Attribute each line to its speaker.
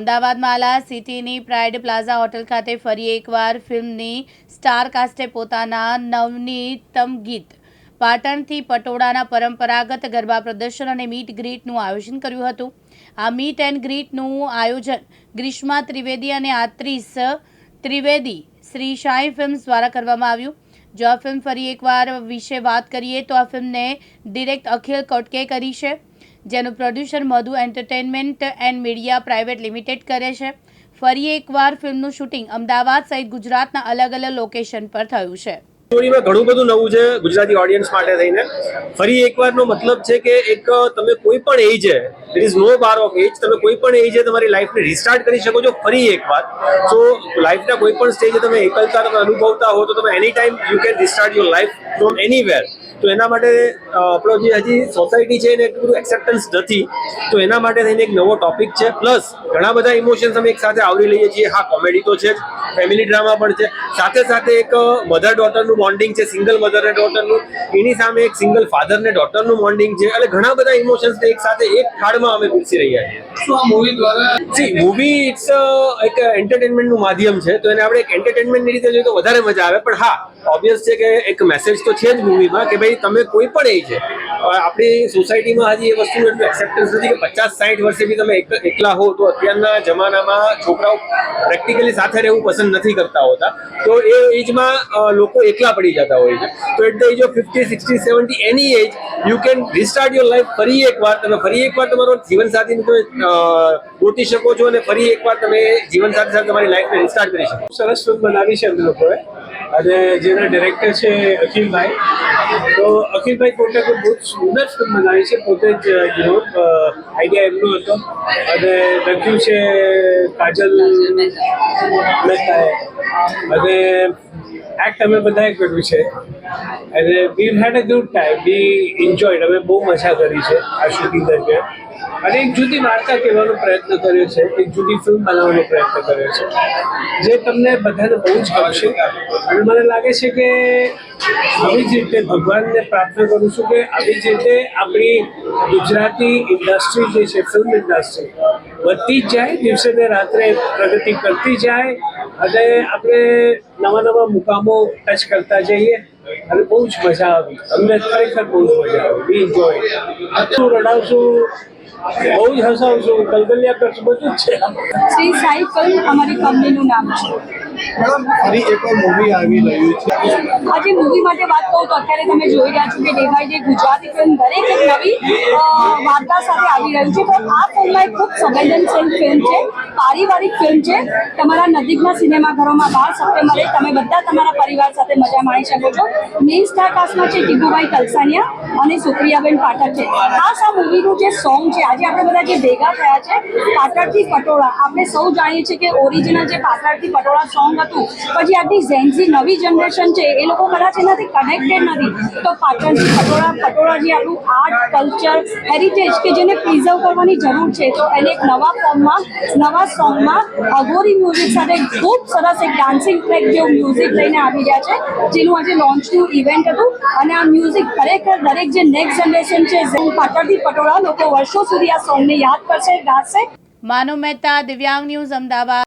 Speaker 1: અમદાવાદ માલા સિટીની pride plaza hotel ખાતે ફરી એકવાર ફિલ્મની સ્ટાર કાસ્ટે પોતાના નવનીતમ ગીત. પાટણથી પટોળાના પરંપરાગત ગરબા પ્રદર્શન અને મીટ ગ્રીટનું આયોજન કર્યું હતું. આ મીટ એન્ડ ગ્રીટનું આયોજન ગ્રીષ્મા ત્રિવેદી અને આત્રીસ ત્રિવેદી શ્રી શાહી ફિલ્મ્સ દ્વારા કરવામાં આવ્યું. જો આ ફિલ્મ ફરી એકવાર વિશે વાત કરીએ તો આ ફિલ્મને ડિરેક્ટ અખિલ કોટકે કરી છે. જેનું producer Madhu entertainment and media private limited કરે છે. ફરી એકવાર ફિલ્મનું શૂટિંગ અમદાવાદ સહિત ગુજરાતના અલગ અલગ લોકેશન પર થયું છે.
Speaker 2: સ્ટોરીમાં ઘણું બધું નવું છે ગુજરાતી ઓડિયન્સ માટે થઈને. ફરી એકવારનો મતલબ છે કે એક, તમે કોઈ પણ એજે there is no bar of age તમે કોઈ પણ એજે તમારી લાઈફને રિસ્ટાર્ટ કરી શકો છો ફરી એકવાર. સો લાઈફના કોઈ પણ સ્ટેજે તમે એકલતા અનુભવતા હો તો તમે any time you can restart your life from anywhere તો એના માટે આપણો જે હજી સોસાયટી છે એને એટલું બધું એક્સેપ્ટન્સ નથી. તો એના માટે થઈને એક નવો ટોપિક છે. પ્લસ ઘણા બધા ઇમોશન્સ અમે એક સાથે આવરી લઈએ છીએ. હા કોમેડી તો છે જ. ફેમિલી ડ્રામા પણ છે. સાથે સાથે એક મધર ડોટરનું બોન્ડિંગ છે સિંગલ મધર અને ડોટરનું એની સામે એક સિંગલ ફાધર ને ડોટરનું બોન્ડિંગ છે. એટલે ઘણા બધા ઇમોશન્સ એક સાથે એક થાળમાં અમે પીરસી રહ્યા છીએ.
Speaker 3: શું આ મૂવી દ્વારા?
Speaker 2: સી મૂવી ઇટ્સ એક એન્ટરટેનમેન્ટનું માધ્યમ છે. તો એને આપણે એક એન્ટરટેનમેન્ટની રીતે જોઈએ તો વધારે મજા આવે. પણ હા ઓબ્વિયસ છે કે એક મેસેજ તો છે જ મૂવીમાં કે ભાઈ તમે કોઈ પણ એ છે આપણી સોસાયટીમાં હજી એ વસ્તુનું એટલું એક્સેપ્ટન્સ નથી કે પચાસ સાઠ વર્ષે બી તમે એકલા હો તો અત્યારના જમાનામાં છોકરાઓ પ્રેક્ટિકલી સાથે રહેવું પસંદ નથી કરતા હોતા. તો એ એજમાં લોકો એકલા પડી જતા હોય છે. તો at the age of fifty sixty seventy any age you can restart your life ફરી એકવાર. તમે ફરી એકવાર તમારો જીવનસાથીને તમે ગોતી શકો છો અને ફરી એકવાર તમે જીવનસાથી સાથે તમારી લાઈફને રિસ્ટાર્ટ કરી શકો
Speaker 3: સરસ બનાવી છે અમે લોકોએ. અને જેના ડિરેક્ટર છે અખિલભાઈ, તો અખિલભાઈ પોતે કોઈ બહુ સુંદર ફિલ્મ બનાવી છે, પોતે જ યુનો આઈડિયા એમનો હતો. અને લખ્યું છે કાજલ મહેતાએ અને એક્ટ અમે બધાએ કર્યું છે. અને we had a good time we enjoyed અમે બહુ મજા કરી છે આ શૂટિંગ દરમિયાન. અને એક જુદી વાર્તા કહેવાનો પ્રયત્ન કર્યો છે, એક જુદી ફિલ્મ બનાવવાનો પ્રયત્ન કર્યો છે, જે તમને બધાને બહુ જ ગમશે. અને મને લાગે છે કે આવી જ રીતે ભગવાનને પ્રાર્થના કરું છું કે આવી જ રીતે આપણી ગુજરાતી ઇન્ડસ્ટ્રી જે છે ફિલ્મ ઇન્ડસ્ટ્રી વધતી જ જાય, દિવસે ને રાત્રે પ્રગતિ કરતી જાય અને આપણે નવા નવા મુકામો ટચ કરતા જઈએ અને બહુ જ મજા આવી. અમને ખરેખર બહુ જ મજા આવી. વી એન્જોય આટલું રડાવશું બહુ જ હસાવશું કલકલિયા કરશું બધું જ છે.
Speaker 4: શ્રી સાઈ ફિલ્મ અમારી કંપનીનું નામ છે.
Speaker 3: ફરી એક મૂવી આવી રહ્યું છે.
Speaker 4: આજે મૂવી માટે વાત કહું તો અત્યારે તમે જોઈ રહ્યા છો કે day by day Gujarati film દરેક એક નવી વાર્તા સાથે આવી રહ્યું છે. તો આ ફિલ્મ એક ખૂબ સંવેદનશીલ ફિલ્મ છે પારિવારિક ફિલ્મ છે. તમારા નજીકના સિનેમાઘરોમાં બાર સપ્ટેમ્બરે તમે બધા તમારા પરિવાર સાથે મજા માણી શકો છો. મેઇન સ્ટાર કાસ્ટમાં છે ટીકુભાઈ તલસાનિયા અને સુપ્રિયાબેન પાઠક છે. આ મૂવીનું જે સોંગ છે, આજે આપણે બધા જે ભેગા થયા છે, પાટણથી પટોળા. આપણે સૌ જાણીએ છીએ કે ઓરિજિનલ જે પાટણથી પટોળા સોંગ હતું, પછી આજની ઝેન્ઝી નવી જનરેશન છે, એ લોકો કદાચ એનાથી કનેક્ટેડ નથી. તો પાટણથી પટોળા પટોળા જે આપણું આર્ટ કલ્ચર હેરિટેજ કે જેને પ્રિઝર્વ કરવાની જરૂર છે, તો એને એક નવા ફોર્મમાં નવા સોંગમાં અઘોરી મ્યુઝિક સાથે ખૂબ સરસ એક ડાન્સિંગ ટ્રેક જેવું મ્યુઝિક લઈને આવી રહ્યા છે, જેનું આજે લોન્ચનું ઇવેન્ટ હતું. અને આ મ્યુઝિક ખરેખર દરેક જે નેક્સ્ટ જનરેશન છે પાટણથી પટોળા લોકો વર્ષો સુધી આ સોંગને યાદ કરશે, ગાશે.
Speaker 1: માનવ મહેતા, દિવ્યાંગ ન્યૂઝ, અમદાવાદ.